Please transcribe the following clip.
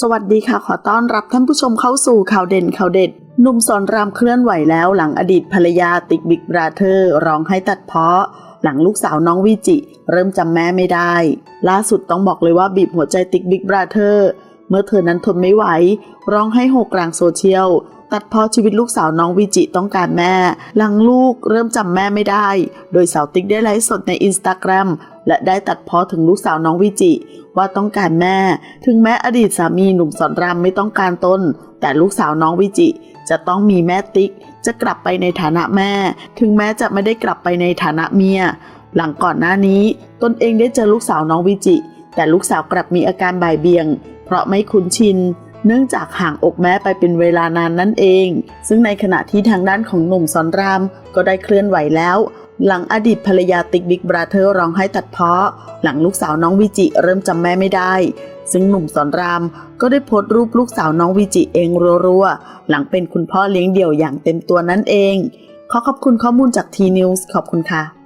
สวัสดีค่ะ ขอต้อนรับท่านผู้ชมเข้าสู่ข่าวเด่นข่าวเด็ดหนุ่มสอนรามเคลื่อนไหวแล้วหลังอดีตภรรยาติกบิ๊กบราเธอร์ร้องให้ตัดเพาะ หลังลูกสาวน้องวิจิ เริ่มจำแม่ไม่ได้ ล่าสุดต้องบอกเลยว่าบีบหัวใจติกบิ๊กบราเธอร์เมื่อเธอนั้นทนไม่ไหว ร้องให้โหกกลางโซเชียล ตัดพาะชีวิตลูกสาวน้องวิจิต้องการแม่ หลังลูกเริ่มจำแม่ไม่ได้ โดยสาวติ๊กได้ไลฟ์สดในอินสตาแกรมและได้ตัดพาะถึงลูกสาวน้องวิจิ ว่าต้องการแม่ ถึงแม้อดีตสามีหนุ่มสอนรามไม่ต้องการตนแต่ลูกสาวน้องวิจิ จะต้องมีแม่ติ๊ก จะกลับไปในฐานะแม่ ถึงแม้จะไม่ได้กลับไปในฐานะเมีย หลังก่อนหน้านี้ ตนเองได้เจอลูกสาวน้องวิจิ แต่ลูกสาวกลับมีอาการบ่ายเบียง เพราะไม่คุ้นชิน เนื่องจากห่างอกแม่ไปเป็นเวลานานนั่นเอง ซึ่งในขณะที่ทางด้านของหนุ่มสอนราม ก็ได้เคลื่อนไหวแล้ว หลังอดีตภรรยาติ๊กบิ๊กบราเธอร์ร้องให้ตัดเพาะ หลังลูกสาวน้องวิจิเริ่มจำแม่ไม่ได้ ซึ่งหนุ่มสอนรามก็ได้โพสต์รูปลูกสาวน้องวิจิเองรัวๆ หลังเป็นคุณพ่อเลี้ยงเดี่ยวอย่างเต็มตัวนั่นเอง ขอขอบคุณข้อมูลจากทีนิวส์ขอบคุณค่ะ